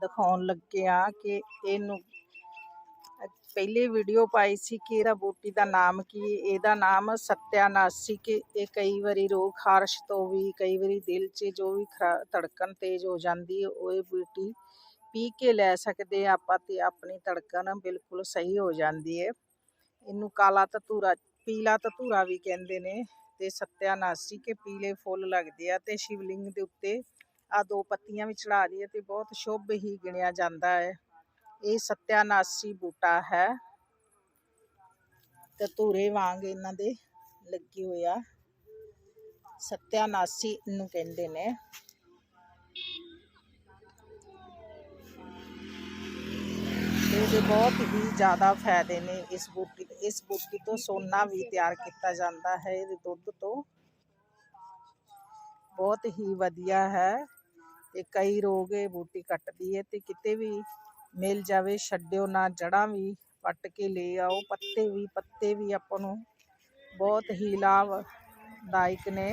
ਦਿਖਾਉਣ ਲੱਗੇ ਆ ਕਿ ਇਹਨੂੰ ਪਹਿਲੀ ਵੀਡੀਓ ਪਾਈ ਸੀ ਕਿ ਇਹਦਾ ਬੂਟੀ ਦਾ ਨਾਮ ਕੀ ਹੈ। ਇਹਦਾ ਨਾਮ ਸਤਿਆਨਾਸੀ ਕਿ ਇਹ ਕਈ ਵਾਰੀ ਰੋਗ ਖਾਰਸ਼ ਤੋਂ ਵੀ, ਕਈ ਵਾਰੀ ਦਿਲ 'ਚ ਜੋ ਵੀ ਧੜਕਣ ਤੇਜ਼ ਹੋ ਜਾਂਦੀ ਉਹ ਇਹ ਬੂਟੀ ਪੀ ਕੇ ਲੈ ਸਕਦੇ ਆ ਆਪਾਂ ਤੇ ਆਪਣੀ ਧੜਕਣ ਬਿਲਕੁਲ ਸਹੀ ਹੋ ਜਾਂਦੀ ਹੈ ਇਹਨੂੰ ਕਾਲਾ ਧਤੂਰਾ, ਪੀਲਾ ਧਤੂਰਾ ਵੀ ਕਹਿੰਦੇ ਨੇ ਤੇ ਸਤਿਆਨਾਸੀ ਕੇ ਪੀਲੇ ਫੁੱਲ ਲੱਗਦੇ ਆ ਤੇ ਸ਼ਿਵਲਿੰਗ ਦੇ ਉੱਤੇ ਆ ਦੋ ਪੱਤੀਆਂ ਵੀ ਚੜਾ ਦਈਏ ਤੇ ਬਹੁਤ ਸ਼ੁਭ ਹੀ ਗਿਣਿਆ ਜਾਂਦਾ ਹੈ। ਇਹ ਸਤਿਆਨਾਸੀ ਬੂਟਾ ਹੈ। ਤੇ ਧੂਰੇ ਵਾਂਗ ਇਹਨਾਂ ਦੇ ਲੱਗੇ ਹੋਏ ਆ। ਸਤਿਆਨਾਸੀ ਨੂੰ ਕਹਿੰਦੇ ਨੇ। ਇਹਦੇ ਬਹੁਤ ਹੀ ਜ਼ਿਆਦਾ ਫਾਇਦੇ ਨੇ ਇਸ ਬੂਟੀ ਇਸ ਬੂਟੀ ਤੋਂ ਸੋਨਾ ਵੀ ਤਿਆਰ ਕੀਤਾ ਜਾਂਦਾ ਹੈ। ਇਹਦੇ ਦੁੱਧ ਤੋਂ ਬਹੁਤ ਹੀ ਵਧੀਆ ਹੈ। ਤੇ ਕਈ ਰੋਗ ਇਹ ਬੂਟੀ ਕੱਟਦੀ ਹੈ ਤੇ ਕਿਤੇ ਵੀ ਮਿਲ ਜਾਵੇ, ਛੱਡਿਓ ਨਾ ਜੜਾਂ ਵੀ ਪੱਟ ਕੇ ਲੈ ਆਓ, ਪੱਤੇ ਵੀ ਪੱਤੇ ਵੀ ਆਪਾਂ ਨੂੰ ਬਹੁਤ ਹੀ ਲਾਭਦਾਇਕ ਨੇ।